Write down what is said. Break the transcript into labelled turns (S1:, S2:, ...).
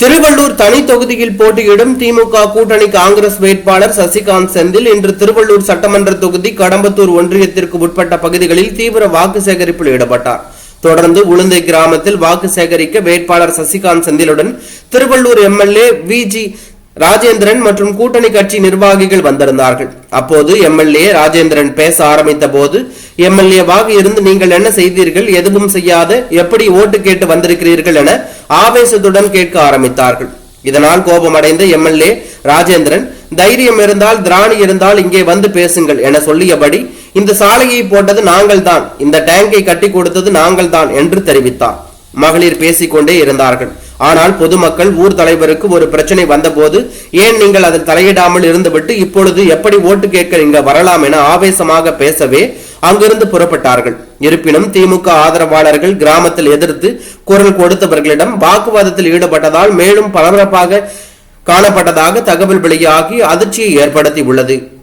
S1: திருவள்ளூர் தனி தொகுதியில் போட்டியிடும் திமுக கூட்டணி காங்கிரஸ் வேட்பாளர் சசிகாந்த் செந்தில் இன்று திருவள்ளூர் சட்டமன்ற தொகுதி கடம்பத்தூர் ஒன்றியத்திற்கு உட்பட்ட பகுதிகளில் தீவிர வாக்கு சேகரிப்பில் ஈடுபட்டார். தொடர்ந்து உளுந்தை கிராமத்தில் வாக்கு சேகரிக்க வேட்பாளர் Sasikanth செந்திலுடன் Thiruvallur MLA V G Rajendran மற்றும் கூட்டணி கட்சி நிர்வாகிகள் வந்திருந்தார்கள். அப்போது எம்எல்ஏ ராஜேந்திரன் பேச ஆரம்பித்த போது எம்எல்ஏவாக இருந்து நீங்கள் என்ன செய்தீர்கள்? எதுவும் செய்யாத எப்படி ஓட்டு கேட்டு வந்திருக்கிறீர்கள் என ஆவேசத்துடன் கேட்க ஆரம்பித்தார்கள். இதனால் கோபமடைந்த எம்எல்ஏ ராஜேந்திரன் தைரியம் இருந்தால் திராணி இருந்தால் இங்கே வந்து பேசுங்கள் என சொல்லியபடி இந்த சாலையை போட்டது நாங்கள் தான் இந்த டேங்கை கட்டி கொடுத்தது நாங்கள்தான் என்று தெரிவித்தார். மகளிர் பேசிக்கொண்டே இருந்தார்கள். ஆனால் பொதுமக்கள் ஊர் தலைவருக்கு ஒரு பிரச்சனை வந்தபோது ஏன் நீங்கள் அதில் தலையிடாமல் இருந்துவிட்டு இப்பொழுது எப்படி ஓட்டு கேட்க இங்க வரலாம் என ஆவேசமாக பேசவே அங்கிருந்து புறப்பட்டார்கள். இருப்பினும் திமுக ஆதரவாளர்கள் கிராமத்தில் எதிர்த்து குரல் கொடுத்தவர்களிடம் வாக்குவாதத்தில் ஈடுபட்டதால் மேலும் பரபரப்பாக காணப்பட்டதாக தகவல் வெளியாகி அதிர்ச்சியை ஏற்படுத்தி உள்ளது